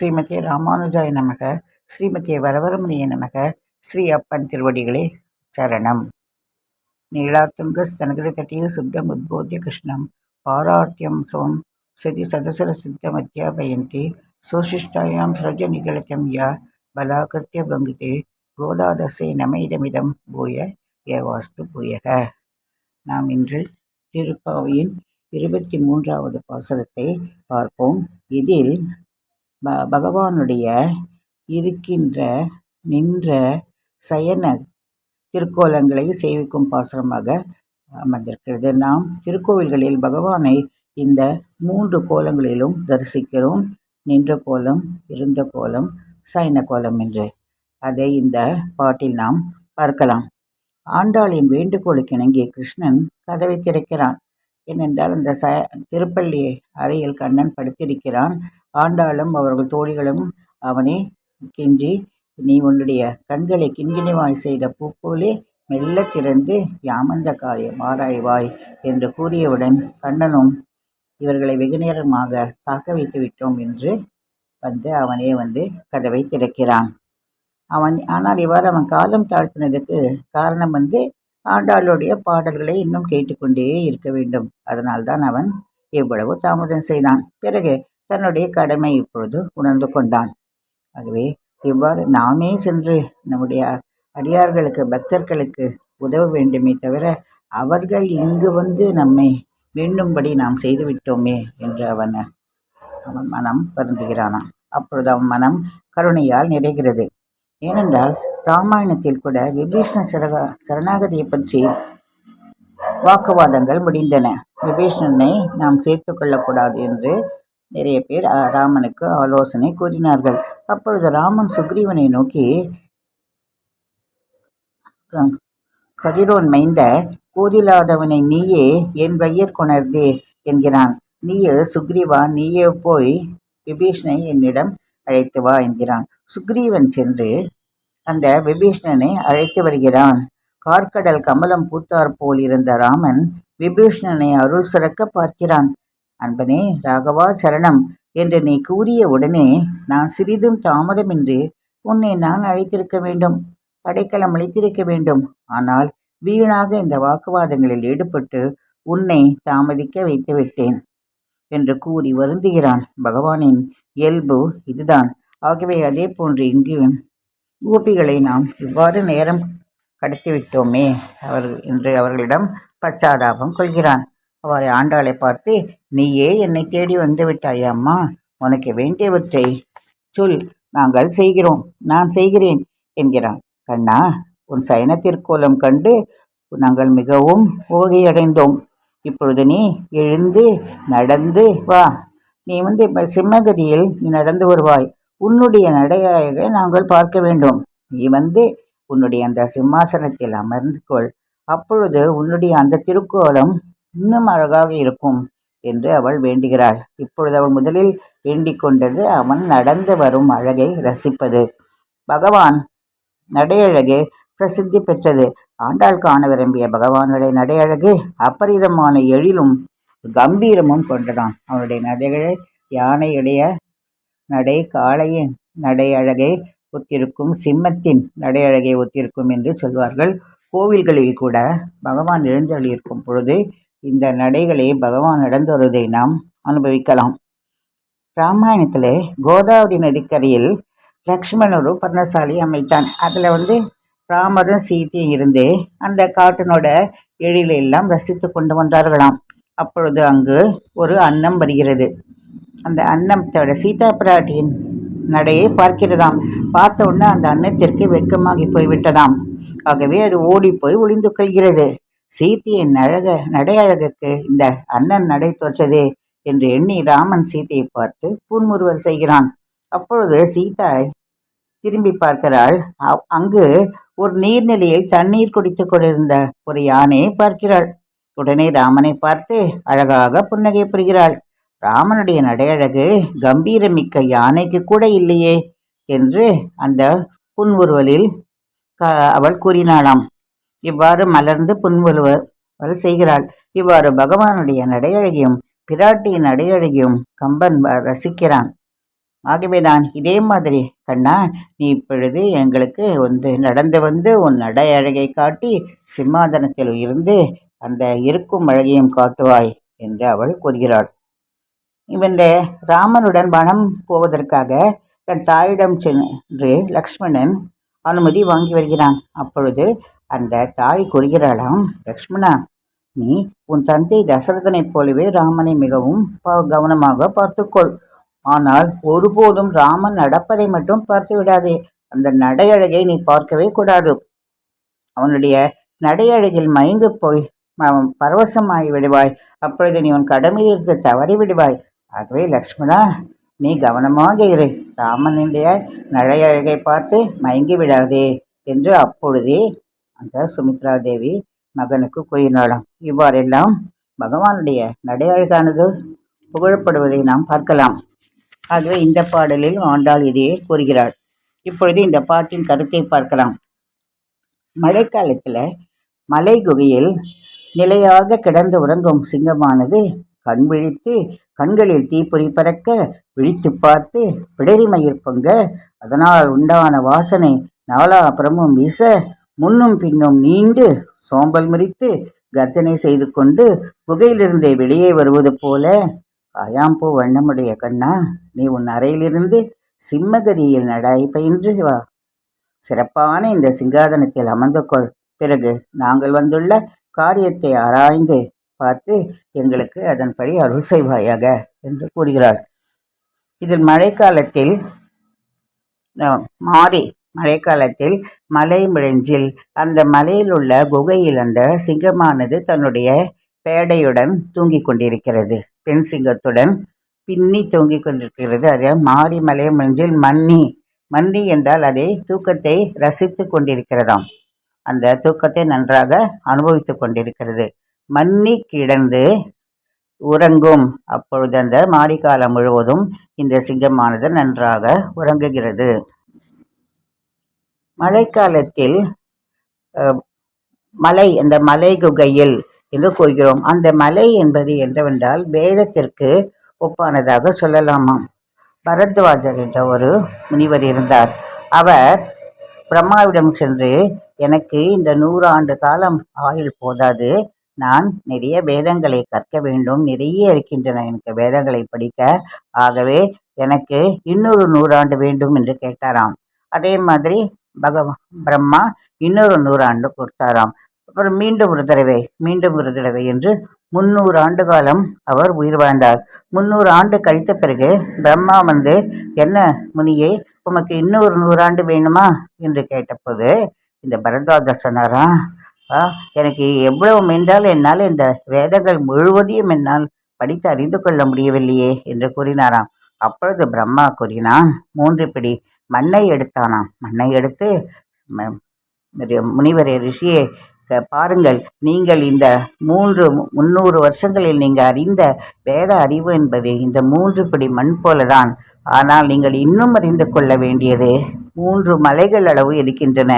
ஸ்ரீமதியே ராமானுஜாய நமக. ஸ்ரீமதியே வரவரமணிய நமக. ஸ்ரீ அப்பன் திருவடிகளே சரணம். நீளாத்துங்க ஸ்தனகிரி தட்டிய சுப்தம் உத்போத்திய கிருஷ்ணம். பாராட்டியம் சோம் ஸ்ருதி சதசர சித்தம் அத்தியாபயந்தி சோசிஷ்டாயாம் ஸ்ரஜ நிகழத்தம் யா. பலாகிருத்திய பங்குதே கோதாதசை நம இதமிதம் பூய. ஏவாஸ்து பூயக. நாம் இன்று திருப்பாவையின் இருபத்தி மூன்றாவது பாசனத்தை பார்ப்போம். இதில் ப பகவானுடைய இருக்கின்ற நின்ற சயன திருக்கோலங்களை சேவிக்கும் பாசுரமாக அமர்ந்திருக்கிறது. நாம் திருக்கோவில்களில் பகவானை இந்த மூன்று கோலங்களிலும் தரிசிக்கிறோம். நின்ற கோலம் இருந்த கோலம் சயன கோலம் என்று. அதை இந்த பாட்டில் நாம் பார்க்கலாம். ஆண்டாளின் வேண்டுகோளுக்கு இணங்கிய கிருஷ்ணன் கதவை திறக்கிறான். ஏனென்றால் அந்த ச திருப்பள்ளி அறையில் கண்ணன் படுத்திருக்கிறான். ஆண்டாளும் அவர்கள் தோழிகளும் அவனை கெஞ்சி நீ உன்னுடைய கண்களை கிண்கிணிவாய் செய்த பூ மெல்ல திறந்து யாமந்த காரியம் ஆராய்வாய் என்று கூறியவுடன் கண்ணனும் இவர்களை வெகுநேரமாக தாக்க வைத்து விட்டோம் என்று வந்து அவனே வந்து கதவை திறக்கிறான். அவன் ஆனால் இவ்வாறு அவன் காலம் தாழ்த்தினதுக்கு காரணம் வந்து ஆண்டாளுடைய பாடல்களை இன்னும் கேட்டுக்கொண்டே இருக்க வேண்டும். அதனால்தான் அவன் இவ்வளவு தாமதம் செய்தான். பிறகு தன்னுடைய கடமை இப்பொழுது உணர்ந்து கொண்டான். ஆகவே இவ்வாறு நாமே சென்று நம்முடைய அடியார்களுக்கு பக்தர்களுக்கு உதவ வேண்டுமே தவிர அவர்கள் இங்கு வந்து நம்மை வேண்டும்படி நாம் செய்துவிட்டோமே என்று அவன் அவன் மனம் வருந்துகிறானான் அப்பொழுது அவன் மனம் கருணையால் நிறைகிறது. ஏனென்றால் ராமாயணத்தில் கூட விபீஷ்ண சரக சரணாகதியை பற்றி வாக்குவாதங்கள் முடிந்தன. விபீஷ்ணனை நாம் சேர்த்து கொள்ளக்கூடாது என்று நிறைய பேர் ராமனுக்கு ஆலோசனை கூறினார்கள். அப்பொழுது ராமன் சுக்ரீவனை நோக்கி கதிரோன் மைந்த கூதிலாதவனை நீயே என் வையர் கொணர்தே என்கிறான். நீயே சுக்ரீவா நீயே போய் விபீஷ்ணனை என்னிடம் அழைத்து வா என்கிறான். சுக்ரீவன் சென்று அந்த விபீஷ்ணனை அழைத்து வருகிறான். கார்க்கடல் கமலம் பூத்தார் போல் இருந்த ராமன் விபீஷ்ணனை அருள் சுரக்க பார்க்கிறான். அன்பனே ராகவா சரணம் என்று நீ கூறிய உடனே நான் சிறிதும் தாமதமின்றி உன்னை நான் அழைத்திருக்க வேண்டும். படைக்கலம் அளித்திருக்க வேண்டும். ஆனால் வீணாக இந்த வாக்குவாதங்களில் ஈடுபட்டு உன்னை தாமதிக்க வைத்து விட்டேன் என்று கூறி வருந்துகிறான். பகவானின் இயல்பு இதுதான். ஆகவே அதே போன்று இங்கு கோபிகளை நாம் இவ்வாறு நேரம் கடத்திவிட்டோமே. அவர் என்று அவர்களிடம் பச்சாதாபம் கொள்கிறான். அவரை ஆண்டாளை பார்த்து நீயே என்னை தேடி வந்து விட்டாயே அம்மா. உனக்கு வேண்டியவற்றை சொல். நாங்கள் செய்கிறோம். நான் செய்கிறேன் என்கிறான். கண்ணா உன் சயனத்திற்கோலம் கண்டு நாங்கள் மிகவும் ஓகையடைந்தோம் இப்பொழுது நீ எழுந்து நடந்து வா. நீ வந்து இப்போ சிம்மகதியில் நீ நடந்து வருவாய். உன்னுடைய நடையாக நாங்கள் பார்க்க வேண்டும். நீ வந்து உன்னுடைய அந்த சிம்மாசனத்தில் அமர்ந்து கொள். அப்பொழுது உன்னுடைய அந்த திருக்கோலம் இன்னும் அழகாக இருக்கும் என்று அவள் வேண்டுகிறாள். இப்பொழுது அவள் முதலில் வேண்டிக் கொண்டது அவன் நடந்து வரும் அழகை ரசிப்பது. பகவான் நடையழகு பிரசித்தி பெற்றது. ஆண்டாள் காண விரும்பிய பகவானுடைய நடையழகு அபரிதமான எழிலும் கம்பீரமும் கொண்டதான் அவனுடைய நடைகளை யானையுடைய நடை காளையின் நடையழகை ஒத்திருக்கும் சிம்மத்தின் நடையழகை ஒத்திருக்கும் என்று சொல்வார்கள். கோவில்களில் கூட பகவான் எழுந்தருளியிருக்கும் பொழுது இந்த நடைகளை பகவான் நடந்து வருவதை நாம் அனுபவிக்கலாம். ராமாயணத்தில் கோதாவரி நதிக்கரையில் லக்ஷ்மணரும் பர்ணசாலி அமைத்தான். அதில் வந்து ராமரும் சீத்தையும் இருந்து அந்த காட்டினோட எழிலெல்லாம் ரசித்து கொண்டு வந்தார்களாம். அப்பொழுது அங்கு ஒரு அன்னம் வருகிறது. அந்த அன்னத்தோட சீதா பிராட்டியின் நடையை பார்க்கிறதாம். பார்த்த உடனே அந்த அன்னத்திற்கு வெட்கமாகி போய்விட்டதாம். ஆகவே அது ஓடி போய் ஒளிந்து கொள்கிறது. சீத்தையின் அழக நடை அழகுக்கு இந்த அண்ணன் நடை தோற்றதே என்று எண்ணி ராமன் சீத்தையை பார்த்து புன்முறுவல் செய்கிறான். அப்பொழுது சீதா திரும்பி பார்க்கிறாள். அங்கு ஒரு நீர்நிலையில் தண்ணீர் குடித்து கொண்டிருந்த ஒரு யானையை பார்க்கிறாள். உடனே ராமனை பார்த்து அழகாக புன்னகை புரிகிறாள். ராமனுடைய நடையழகு கம்பீரமிக்க யானைக்கு கூட இல்லையே என்று அந்த புன்முறுவலில் அவள் கூறினாளாம். இவ்வாறு மலர்ந்து புன்வலுவல் செய்கிறாள். இவ்வாறு பகவானுடைய நடையழகியும் பிராட்டியின் நடையழகியும் கம்பன் ரசிக்கிறான். ஆகவேதான் இதே மாதிரி கண்ணா நீ இப்பொழுது எங்களுக்கு வந்து நடந்து வந்து உன் நடை அழகை காட்டி சிம்மாதனத்தில் இருந்து அந்த இருக்கும் அழகையும் காட்டுவாய் என்று அவள் கூறுகிறாள். இவன் ராமனுடன் வனம் போவதற்காக தன் தாயிடம் சென்று லக்ஷ்மணன் அனுமதி வாங்கி வருகிறான். அப்பொழுது அந்த தாய் கூறுகிறாளாம் லக்ஷ்மணா நீ உன் தந்தை தசரதனைப் போலவே ராமனை மிகவும் கவனமாக பார்த்துக்கொள். ஆனால் ஒருபோதும் ராமன் நடப்பதை மட்டும் பார்த்து விடாதே. அந்த நடையழகை நீ பார்க்கவே கூடாது. அவனுடைய நடையழகில் மயங்கு போய் பரவசமாகி விடுவாய். அப்பொழுது நீ உன் கடமையிலிருந்து தவறி விடுவாய். ஆகவே லக்ஷ்மணா நீ கவனமாக இரு. ராமனுடைய நடையழகை பார்த்து மயங்கி விடாதே என்று அப்பொழுதே அந்த சுமித்ரா தேவி மகனுக்கு கூறினாளாம். இவ்வாறெல்லாம் பகவானுடைய நடையழகானது புகழப்படுவதை நாம் பார்க்கலாம். ஆகவே இந்த பாடலில் ஆண்டாள் இதையே கூறுகிறாள். இப்பொழுது இந்த பாட்டின் கருத்தை பார்க்கலாம். மழைக்காலத்தில் மலை குகையில் நிலையாக கிடந்து உறங்கும் சிங்கமானது கண் விழித்து கண்களில் தீப்பொறி பறக்க விழித்து பார்த்து பிடரிமயிர் பொங்க. அதனால் உண்டான வாசனை நாலாபுறமும் வீச முன்னும் பின்னும் நீண்டு சோம்பல் முறித்து கர்ஜனை செய்து கொண்டு குகையிலிருந்தே வெளியே வருவது போல காயாம்பூ வண்ணமுடைய கண்ணா நீ உன் அறையிலிருந்து சிம்மகதியில் நடாய் பயின்று வா. சிறப்பான இந்த சிங்காதனத்தில் அமர்ந்து கொள். பிறகு நாங்கள் வந்துள்ள காரியத்தை ஆராய்ந்து பார்த்து எங்களுக்கு அதன்படி அருள் செய்வாயாக என்று கூறுகிறார். இதில் மழைக்காலத்தில் மாறி மழைக்காலத்தில் மலை மிழஞ்சில் அந்த மலையில் உள்ள குகையில் அந்த சிங்கமானது தன்னுடைய பேடையுடன் தூங்கிக் கொண்டிருக்கிறது. பெண் சிங்கத்துடன் பின்னி தூங்கிக் கொண்டிருக்கிறது. அது மாறி மலை மிழஞ்சில் மன்னி மன்னி என்றால் அதை தூக்கத்தை ரசித்து கொண்டிருக்கிறதாம். அந்த தூக்கத்தை நன்றாக அனுபவித்து கொண்டிருக்கிறது. மன்னி கிடந்து உறங்கும். அப்பொழுது அந்த மாரிக்காலம் முழுவதும் இந்த சிங்கமானது நன்றாக உறங்குகிறது. மழைக்காலத்தில் மலை அந்த மலை குகையில் என்று கூறுகிறோம். அந்த மலை என்பது என்னவென்றால் வேதத்திற்கு ஒப்பானதாக சொல்லலாமாம். பரத்வாஜர் என்ற ஒரு முனிவர் இருந்தார். அவர் பிரம்மாவிடம் சென்று எனக்கு இந்த நூறு ஆண்டு காலம் ஆயுள் போதாது. நான் நிறைய வேதங்களை கற்க வேண்டும். நிறைய இருக்கின்றன எனக்கு வேதங்களை படிக்க. ஆகவே எனக்கு இன்னொரு நூறாண்டு வேண்டும் என்று கேட்டாராம். அதே மாதிரி பகவான் பிரம்மா இன்னொரு நூறாண்டு கொடுத்தாராம். அப்புறம் மீண்டும் ஒரு தடவை மீண்டும் ஒரு தடவை என்று முந்நூறு ஆண்டு காலம் அவர் உயிர் வாழ்ந்தார். முந்நூறு ஆண்டு கழித்த பிறகு பிரம்மா வந்து என்ன முனியே உமக்கு இன்னொரு நூறாண்டு வேணுமா? என்று கேட்டபோது இந்த பரத்வாஜர் சொன்னாரா? எனக்கு எவ்வளவு மென்றால் என்னால் இந்த வேதங்கள் முழுவதையும் என்னால் படித்து அறிந்து கொள்ள முடியவில்லையே என்று கூறினாராம். அப்பொழுது பிரம்மா கூறினான் மூன்று பிடி மண்ணை எடுத்தானாம். மண்ணை எடுத்து முனிவரே ரிஷியை பாருங்கள் நீங்கள் இந்த மூன்று முந்நூறு வருஷங்களில் நீங்கள் அறிந்த வேத அறிவு என்பது இந்த மூன்று பிடி மண் போலதான். ஆனால் நீங்கள் இன்னும் அறிந்து கொள்ள வேண்டியது மூன்று மலைகள் அளவு இருக்கின்றன.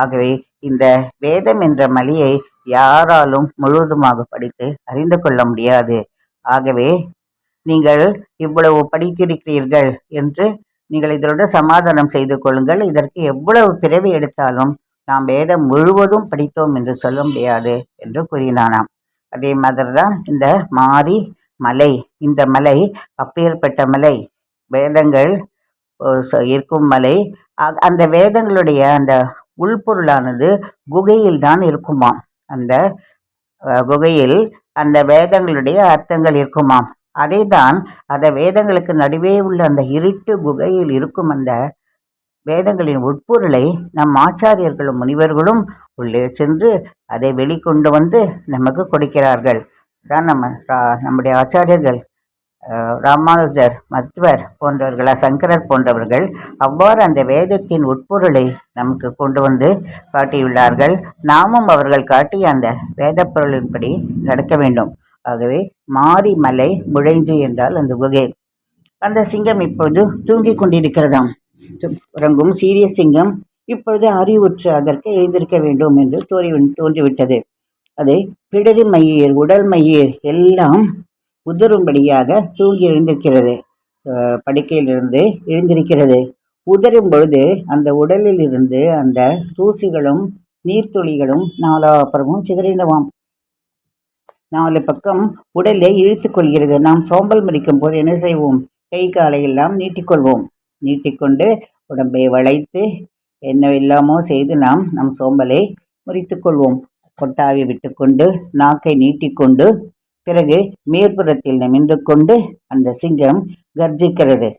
ஆகவே இந்த வேதம் என்ற மலையை யாராலும் முழுவதுமாக படித்து அறிந்து கொள்ள முடியாது. ஆகவே நீங்கள் இவ்வளவு படித்திருக்கிறீர்கள் என்று நீங்கள் இதனோட சமாதானம் செய்து கொள்ளுங்கள். இதற்கு எவ்வளவு பிறவி எடுத்தாலும் நாம் வேதம் முழுவதும் படித்தோம் என்று சொல்ல முடியாது என்று கூறினானாம். அதே மாதிரி தான் இந்த மாரி மலை இந்த மலை அப்பேற்பட்ட மலை வேதங்கள் இருக்கும் மலை அந்த வேதங்களுடைய அந்த உள்பொருளானது குகையில் தான் இருக்குமாம். அந்த குகையில் அந்த வேதங்களுடைய அர்த்தங்கள் இருக்குமாம். அதை தான் அந்த வேதங்களுக்கு நடுவே உள்ள அந்த இருட்டு குகையில் இருக்கும் அந்த வேதங்களின் உட்பொருளை நம் ஆச்சாரியர்களும் முனிவர்களும் உள்ளே சென்று அதை வெளிக்கொண்டு வந்து நமக்கு கொடுக்கிறார்கள். தான் நம்ம நம்முடைய ஆச்சாரியர்கள் ராமானுஜர் மத்வர் போன்றவர்கள் சங்கரர் போன்றவர்கள் அவ்வாறு அந்த வேதத்தின் உட்பொருளை நமக்கு கொண்டு வந்து காட்டியுள்ளார்கள். நாமும் அவர்கள் காட்டிய அந்த வேத பொருளின்படி நடக்க வேண்டும். ஆகவே மாறி மலை முழைஞ்சு என்றால் அந்த குகை. அந்த சிங்கம் இப்பொழுது தூங்கிக் கொண்டிருக்கிறதாம். உறங்கும் சீரிய சிங்கம் இப்பொழுது அறிவுற்று அதற்கு எழுந்திருக்க வேண்டும் என்று தோறி தோன்றிவிட்டது. அதை பிடரி மயிர் உடல் மயிர் எல்லாம் உதரும்படியாக தூங்கி எழுந்திருக்கிறது. படுக்கையிலிருந்து எழுந்திருக்கிறது. உதறும் பொழுது அந்த உடலில் இருந்து அந்த தூசிகளும் நீர்த்துளிகளும் நாலாபுறமும் சிதறினவாம். நாலு பக்கம் உடலை இழுத்துக்கொள்கிறது நாம் சோம்பல் மறிக்கும் போது என்ன செய்வோம்? கை காலை எல்லாம் நீட்டிக்கொள்வோம். நீட்டிக்கொண்டு உடம்பை வளைத்து என்னவெல்லாமோ செய்து நாம் நம் சோம்பலை முறித்துக்கொள்வோம் கொட்டாவி விட்டுக்கொண்டு நாக்கை நீட்டிக்கொண்டு பிறகு மேற்புறத்தில் நின்று கொண்டு அந்த சிங்கம் கர்ஜிக்கிறது.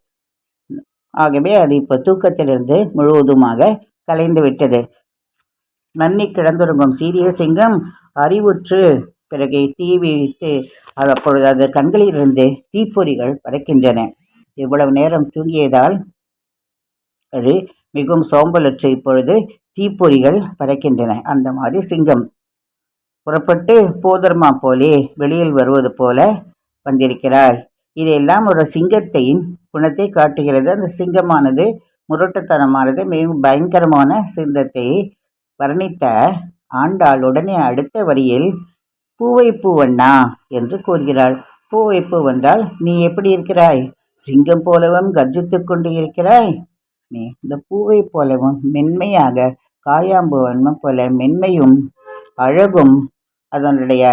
ஆகவே அது இப்போ தூக்கத்திலிருந்து முழுவதுமாக கலைந்து விட்டது. நன்னி கிடந்துறங்கும் சீரிய சிங்கம் அறிவுற்று பிறகு தீ வீழித்து அப்பொழுது அது கண்களிலிருந்து தீப்பொறிகள் பறக்கின்றன. இவ்வளவு நேரம் தூங்கியதால் அது மிகவும் சோம்பலுற்று இப்பொழுது தீப்பொறிகள் பறக்கின்றன. அந்த மாதிரி சிங்கம் புறப்பட்டு போதர்மா போலே வெளியில் வருவது போல வந்திருக்கிறாய். இதையெல்லாம் ஒரு சிங்கத்தின் குணத்தை காட்டுகிறது. அந்த சிங்கமானது முரட்டுத்தனமானது மிகவும் பயங்கரமான சிங்கத்தை வர்ணித்த ஆண்டாள் உடனே அடுத்த வரியில் பூவை பூவண்ணா என்று கூறுகிறாள். பூவை பூவென்றால் நீ எப்படி இருக்கிறாய்? சிங்கம் போலவும் கர்ஜித்துக் கொண்டு இருக்கிறாய். நீ இந்த பூவை போலவும் மென்மையாக காயாம்பு போல மென்மையும் அழகும் அதனுடைய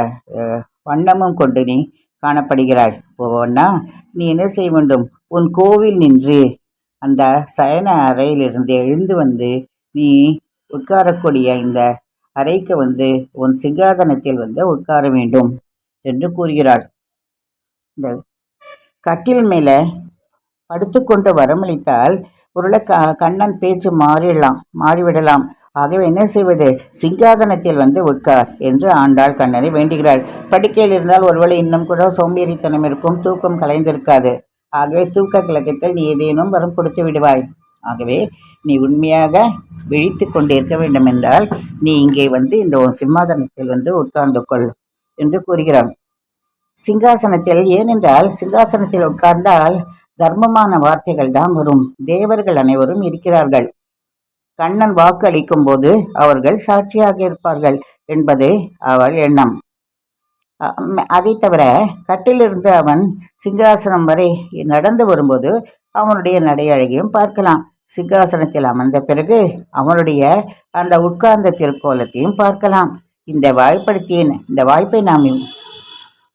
வண்ணமும் கொண்டு நீ காணப்படுகிறாய். போவோன்னா நீ என்ன செய்ய வேண்டும்? உன் கோவில் நின்று அந்த சயன அறையிலிருந்து எழுந்து வந்து நீ உட்காரக்கூடிய இந்த அறைக்கு வந்து உன் சிங்காதனத்தில் வந்து உட்கார வேண்டும் என்று கூறுகிறாள். இந்த கட்டில் மேலே படுத்துக்கொண்டு வரமளித்தால் உருளை க கண்ணன் பேச்சு மாறிடலாம் மாறிவிடலாம். ஆகவே என்ன செய்வது? சிங்காதனத்தில் வந்து உட்கார் என்று ஆண்டாள் கண்ணனை வேண்டுகிறாள். படுக்கையில் இருந்தால் ஒருவேளை இன்னும் கூட சோம்பேறித்தனம் இருக்கும் தூக்கம் கலைந்திருக்காது. ஆகவே தூக்க கிழக்கத்தில் நீ ஏதேனும் வரம் கொடுத்து விடுவாய். ஆகவே நீ உண்மையாக விழித்து கொண்டிருக்க வேண்டும் என்றால் நீ இங்கே வந்து இந்த சிம்மாதனத்தில் வந்து உட்கார்ந்து கொள் என்று கூறுகிறான். சிங்காசனத்தில் ஏனென்றால் சிங்காசனத்தில் உட்கார்ந்தால் தர்மமான வார்த்தைகள் தான் வரும். தேவர்கள் அனைவரும் இருக்கிறார்கள். கண்ணன் வாக்கு அளிக்கும் போது அவர்கள் சாட்சியாக இருப்பார்கள் என்பது அவள் எண்ணம். அதை தவிர கட்டிலிருந்து அவன் சிங்காசனம் வரை நடந்து வரும்போது அவனுடைய நடை அழகையும் பார்க்கலாம். சிங்காசனத்தில் அமர்ந்த பிறகு அவனுடைய அந்த உட்கார்ந்த திருக்கோலத்தையும் பார்க்கலாம். இந்த வாய்ப்படுத்தியின் இந்த வாய்ப்பை நாம்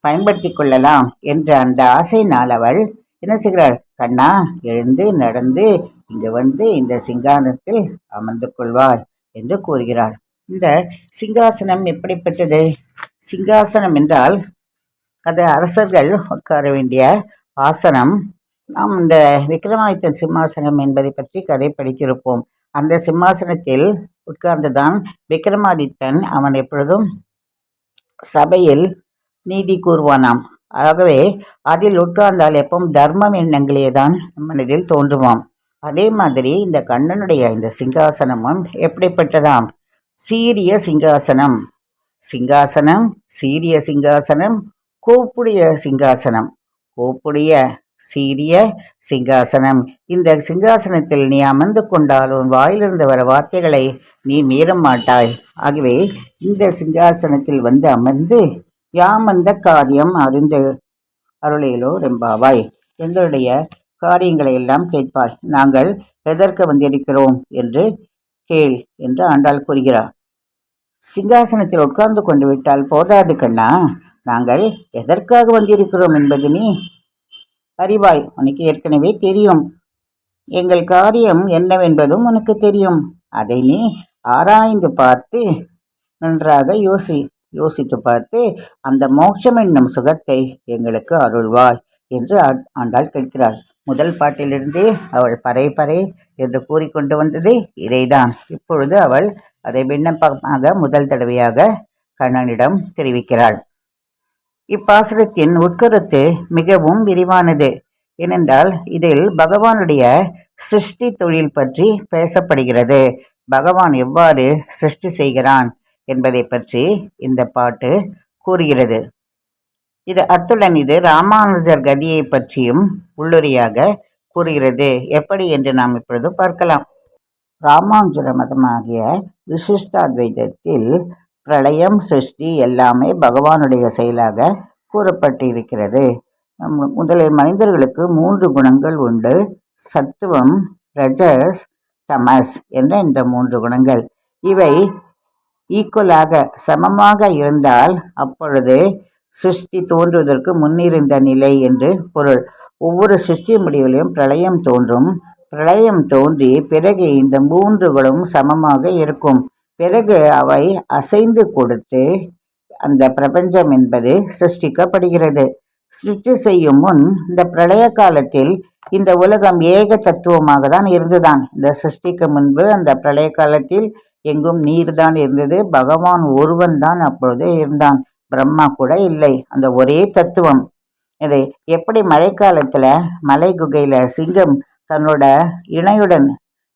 பயன்படுத்தி கொள்ளலாம் என்ற அந்த ஆசையினால் அவள் என்ன செய்கிறாள்? கண்ணா எழுந்து நடந்து இங்கு வந்து இந்த சிங்காசனத்தில் அமர்ந்து கொள்வாய் என்று கூறுகிறார். இந்த சிங்காசனம் எப்படிப்பட்டது சிங்காசனம் என்றால் அது அரசர்கள் உட்கார வேண்டிய ஆசனம். நாம் இந்த விக்ரமாதித்தன் சிம்மாசனம் என்பதை பற்றி கதை படித்திருப்போம். அந்த சிம்மாசனத்தில் உட்கார்ந்துதான் விக்ரமாதித்தன் அவன் எப்பொழுதும் சபையில் நீதி கூறுவானாம். ஆகவே அதில் உட்கார்ந்தால் எப்பவும் தர்மம் எண்ணங்களே தான் மனதில் தோன்றுமாம். அதே மாதிரி இந்த கண்ணனுடைய இந்த சிங்காசனமும் எப்படிப்பட்டதாம்? சீரிய சிங்காசனம். சிங்காசனம் சீரிய சிங்காசனம் கோப்புடைய சிங்காசனம். கோப்புடைய சீரிய சிங்காசனம். இந்த சிங்காசனத்தில் நீ அமர்ந்து கொண்டால் உன் வாயிலிருந்து வர வார்த்தைகளை நீ மீற மாட்டாய். ஆகவே இந்த சிங்காசனத்தில் வந்து அமர்ந்து யாம் அந்த காரியம் அறிந்து அருளையிலோ ரெம்பாவாய். எங்களுடைய காரியங்களை எல்லாம் கேட்பாய். நாங்கள் எதற்கு வந்திருக்கிறோம் என்று கேள் என்று ஆண்டாள் கூறுகிறார். சிங்காசனத்தில் உட்கார்ந்து கொண்டு விட்டால் போதாது கண்ணா. நாங்கள் எதற்காக வந்திருக்கிறோம் என்பது நீ அறிவாய். உனக்கு ஏற்கனவே தெரியும். எங்கள் காரியம் என்னவென்பதும் உனக்கு தெரியும். அதை நீ ஆராய்ந்து பார்த்து நன்றாக யோசி யோசித்து பார்த்து அந்த மோட்சம் என்னும் சுகத்தை எங்களுக்கு அருள்வாய் என்று ஆண்டாள் கேட்கிறாள். முதல் பாட்டிலிருந்தே அவள் பறை பறை என்று கூறிக்கொண்டு வந்தது இதைதான். இப்பொழுது அவள் அதை விண்ணப்பமாக முதல் தடவையாக கண்ணனிடம் தெரிவிக்கிறாள். இப்பாசுரத்தின் உட்கருத்து மிகவும் விரிவானது. ஏனென்றால் இதில் பகவானுடைய சிருஷ்டி தொழில் பற்றி பேசப்படுகிறது. பகவான் எவ்வாறு சிருஷ்டி செய்கிறான் என்பதை பற்றி இந்த பாட்டு கூறுகிறது. இது அத்துடன் இது ராமானுஜர் கதியை பற்றியும் உள்ளுரையாக கூறுகிறது. எப்படி என்று நாம் இப்பொழுது பார்க்கலாம். ராமானுஜர மதமாகிய விசிஷ்டாத்வைதத்தில் பிரளயம் சிருஷ்டி எல்லாமே பகவானுடைய செயலாக கூறப்பட்டிருக்கிறது. நம்ம முதலில் மனிதர்களுக்கு மூன்று குணங்கள் உண்டு. சத்துவம் ரஜஸ் தமஸ் என்ற இந்த மூன்று குணங்கள். இவை ஈக்குவலாக சமமாக இருந்தால் அப்பொழுது சிருஷ்டி தோன்றுவதற்கு முன்னிருந்த நிலை என்று பொருள். ஒவ்வொரு சிருஷ்டி முடிவிலையும் பிரளயம் தோன்றும். பிரளயம் தோன்றி பிறகு இந்த மூன்றுகளும் சமமாக இருக்கும். பிறகு அவை அசைந்து கொடுத்து அந்த பிரபஞ்சம் என்பது சிருஷ்டிக்கப்படுகிறது. சிருஷ்டி செய்யும் முன் இந்த பிரளய காலத்தில் இந்த உலகம் ஏக தத்துவமாக தான் இருந்துதான். இந்த சிருஷ்டிக்கு முன்பு அந்த பிரளய காலத்தில் எங்கும் நீர் தான் இருந்தது. பகவான் ஒருவன் தான் அப்பொழுது இருந்தான். பிரம்மா கூட இல்லை. அந்த ஒரே தத்துவம். இதை எப்படி மழைக்காலத்தில் மலை குகையில் சிங்கம் தன்னோட இணையுடன்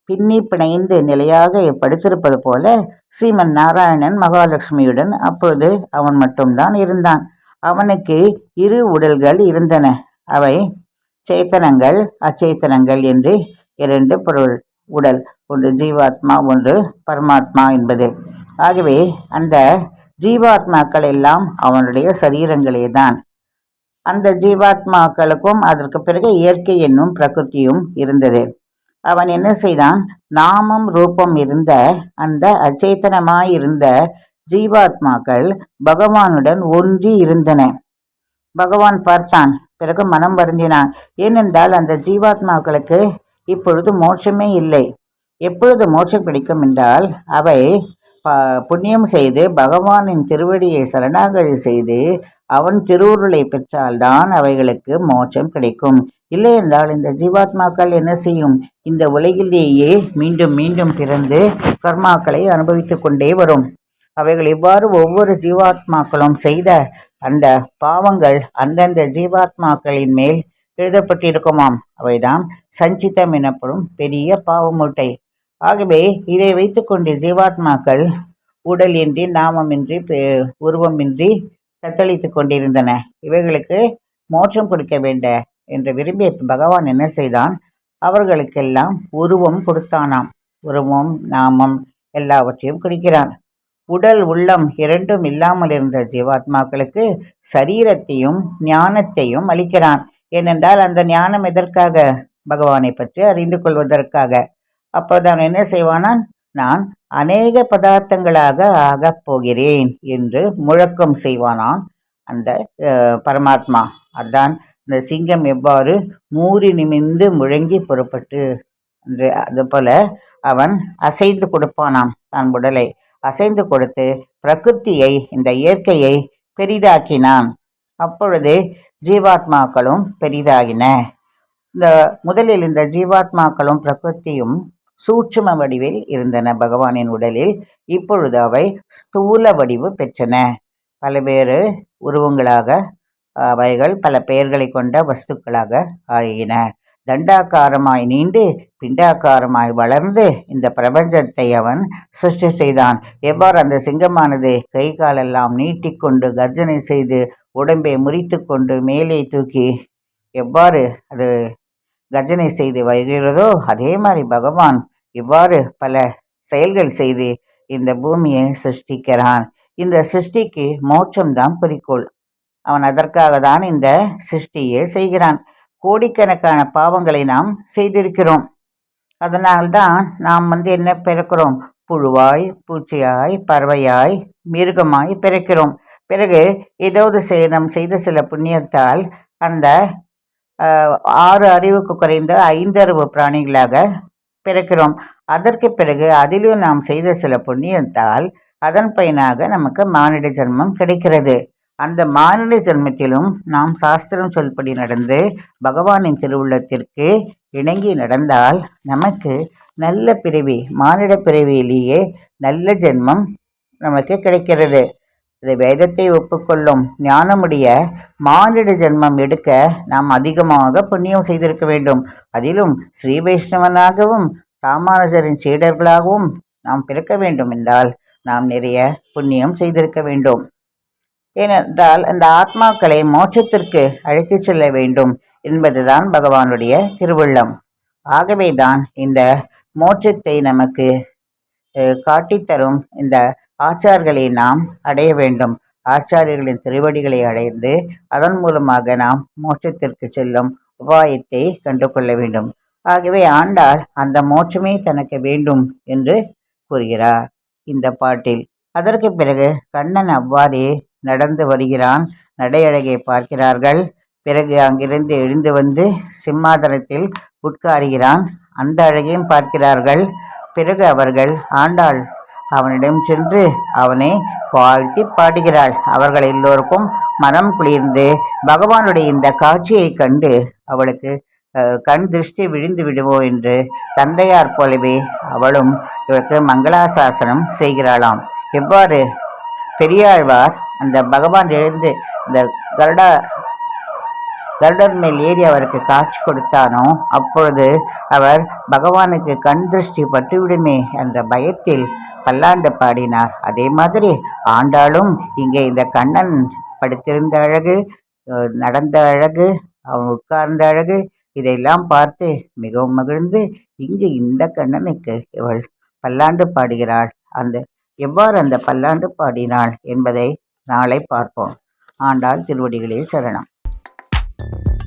பின்னி பிணைந்து நிலையாக படுத்திருப்பது போல சீமன் நாராயணன் மகாலட்சுமியுடன் அப்பொழுது அவன் மட்டும்தான் இருந்தான். அவனுக்கு இரு உடல்கள் இருந்தன. அவை சேத்தனங்கள் அச்சேத்தனங்கள் என்று இரண்டு பொருள். உடல் ஒன்று ஜீவாத்மா ஒன்று பரமாத்மா என்பது. ஆகவே அந்த ஜீவாத்மாக்கள் எல்லாம் அவனுடைய சரீரங்களே தான் அந்த ஜீவாத்மாக்களுக்கும் அதற்கு பிறகு இயற்கை என்னும் பிரகிருத்தியும் இருந்தது. அவன் என்ன செய்தான்? நாமம் ரூபம் இருந்த அந்த அச்சேத்தனமாயிருந்த ஜீவாத்மாக்கள் பகவானுடன் ஒன்றி இருந்தன. பகவான் பார்த்தான் பிறகு மனம் வருந்தினான். ஏனென்றால் அந்த ஜீவாத்மாக்களுக்கு இப்பொழுது மோட்சமே இல்லை. எப்பொழுது மோட்சம் கிடைக்கும் என்றால் அவை ப புண்ணியம் செய்து பகவானின் திருவடியை சரணாகதி செய்து அவன் திருவுருளை பெற்றால்தான் அவைகளுக்கு மோட்சம் கிடைக்கும். இல்லை என்றால் இந்த ஜீவாத்மாக்கள் என்ன செய்யும்? இந்த உலகிலேயே மீண்டும் மீண்டும் பிறந்து கர்மாக்களை அனுபவித்து கொண்டே வரும். அவைகள் இவ்வாறு ஒவ்வொரு ஜீவாத்மாக்களும் செய்த அந்த பாவங்கள் அந்தந்த ஜீவாத்மாக்களின் மேல் எழுதப்பட்டிருக்குமாம். அவைதான் சஞ்சிதம் எனப்படும் பெரிய பாவமூட்டை. ஆகவே இதை வைத்துக்கொண்டு ஜீவாத்மாக்கள் உடலின்றி நாமமின்றி உருவமின்றி தத்தளித்து கொண்டிருந்தன. இவைகளுக்கு மோட்சம் கொடுக்க வேண்ட என்று விரும்பிய பகவான் என்ன செய்தான்? அவர்களுக்கெல்லாம் உருவம் கொடுத்தானாம். உருவம் நாமம் எல்லாவற்றையும் கொடுக்கிறான். உடல் உள்ளம் இரண்டும் இல்லாமல் இருந்த ஜீவாத்மாக்களுக்கு சரீரத்தையும் ஞானத்தையும் அளிக்கிறான். ஏனென்றால் அந்த ஞானம் எதற்காக? பகவானை பற்றி அறிந்து கொள்வதற்காக. அப்போதான் என்ன செய்வானான்? நான் அநேக பதார்த்தங்களாக ஆகப் போகிறேன் என்று முழக்கம் செய்வானான் அந்த பரமாத்மா. அதான் இந்த சிங்கம் எவ்வாறு மூறி நிமிந்து முழங்கி புறப்பட்டு என்று அதுபோல அவன் அசைந்து கொடுப்பானாம் தன் உடலை. அசைந்து கொடுத்து பிரகிருத்தியை இந்த இயற்கையை பெரிதாக்கினான். அப்பொழுது ஜீவாத்மாக்களும் பெரிதாகின. இந்த முதலில் இந்த ஜீவாத்மாக்களும் பிரகிருத்தியும் சூட்சும வடிவில் இருந்தன பகவானின் உடலில். இப்பொழுது அவை ஸ்தூல வடிவு பெற்றன. பல்வேறு உருவங்களாக அவைகள் பல பெயர்களை கொண்ட வஸ்துக்களாக ஆகின. தண்டாக்காரமாய் நீண்டு பிண்டாக்காரமாய் வளர்ந்து இந்த பிரபஞ்சத்தை அவன் சிருஷ்டி செய்தான். எவ்வாறு அந்த சிங்கமானது கை காலெல்லாம் நீட்டிக்கொண்டு கர்ஜனை செய்து உடம்பை முறித்து கொண்டு மேலே தூக்கி எவ்வாறு அது கர்ஜனை செய்து வருகிறதோ அதே மாதிரி பகவான் இவ்வாறு பல செயல்கள் செய்து இந்த பூமியை சிருஷ்டிக்கிறான். இந்த சிருஷ்டிக்கு மோட்சம்தான் குறிக்கோள். அவன் அதற்காக தான் இந்த சிருஷ்டியை செய்கிறான். கோடிக்கணக்கான பாவங்களை நாம் செய்திருக்கிறோம். அதனால்தான் நாம் வந்து என்ன பிறக்கிறோம்? புழுவாய் பூச்சியாய் பறவையாய் மிருகமாய் பிறக்கிறோம். பிறகு ஏதாவது செய்ய நம் செய்த சில புண்ணியத்தால் அந்த ஆறு அறிவுக்கு குறைந்த ஐந்தறிவு பிராணிகளாக பிறக்கிறோம். அதற்கு பிறகு அதிலும் நாம் செய்த சில புண்ணியத்தால் அதன் பயனாக நமக்கு மானிட ஜென்மம் கிடைக்கிறது. அந்த மானிட ஜென்மத்திலும் நாம் சாஸ்திரம் சொல்படி நடந்து பகவானின் திருவுள்ளத்திற்கு இணங்கி நடந்தால் நமக்கு நல்ல பிறவி மானிட பிறவியிலேயே நல்ல ஜென்மம் நமக்கு கிடைக்கிறது. இதை வேதத்தை ஒப்புக்கொள்ளும் ஞானமுடைய மானிட ஜென்மம் எடுக்க நாம் அதிகமாக புண்ணியம் செய்திருக்க வேண்டும். அதிலும் ஸ்ரீ வைஷ்ணவனாகவும் ராமானுஜரின் சீடர்களாகவும் நாம் பிறக்க வேண்டும் என்றால் நாம் நிறைய புண்ணியம் செய்திருக்க வேண்டும். ஏனென்றால் அந்த ஆத்மாக்களை மோட்சத்திற்கு அழைத்து செல்ல வேண்டும் என்பதுதான் பகவானுடைய திருவுள்ளம். ஆகவேதான் இந்த மோட்சத்தை நமக்கு காட்டித்தரும் இந்த ஆச்சார்களை நாம் அடைய வேண்டும். ஆச்சாரியர்களின் திருவடிகளை அடைந்து அதன் மூலமாக நாம் மோட்சத்திற்கு செல்லும் உபாயத்தை கண்டு கொள்ள வேண்டும். ஆகவே ஆண்டாள் அந்த மோட்சமே தனக்கு வேண்டும் என்று கூறுகிறார். இந்த பாட்டில். அதற்கு பிறகு கண்ணன் அவ்வாறே நடந்து வருகிறான். நடையழகை பார்க்கிறார்கள். பிறகு அங்கிருந்து எழுந்து வந்து சிம்மாதனத்தில் உட்காருகிறான். அந்த அழகையும் பார்க்கிறார்கள். பிறகு அவர்கள் ஆண்டாள் அவனிடம் சென்று அவனை வாழ்த்தி பாடுகிறாள். அவர்கள் எல்லோருக்கும் மனம் குளிர்ந்து பகவானுடைய இந்த காட்சியை கண்டு அவளுக்கு கண் திருஷ்டி விழுந்து விடுவோ என்று தந்தையார் போலவே அவளும் இவருக்கு மங்களாசாசனம் செய்கிறாளாம். எவ்வாறு? பெரியாழ்வார் அந்த பகவான் எழுந்து இந்த கருடா கருடர் மேல் ஏறி அவருக்கு காட்சி கொடுத்தானோ அப்பொழுது அவர் பகவானுக்கு கண் திருஷ்டி பட்டுவிடுமே என்ற பயத்தில் பல்லாண்டு பாடினார். அதே மாதிரி ஆண்டாலும் இங்கே இந்த கண்ணன் படுத்திருந்த அழகு நடந்த அழகு அவன் உட்கார்ந்த அழகு இதையெல்லாம் பார்த்து மிகவும் மகிழ்ந்து இங்கு இந்த கண்ணனுக்கு இவள் பல்லாண்டு பாடுகிறாள். அந்த எவ்வாறு அந்த பல்லாண்டு பாடினாள் என்பதை நாளை பார்ப்போம். ஆண்டாள் திருவடிகளில் சரணம். thank you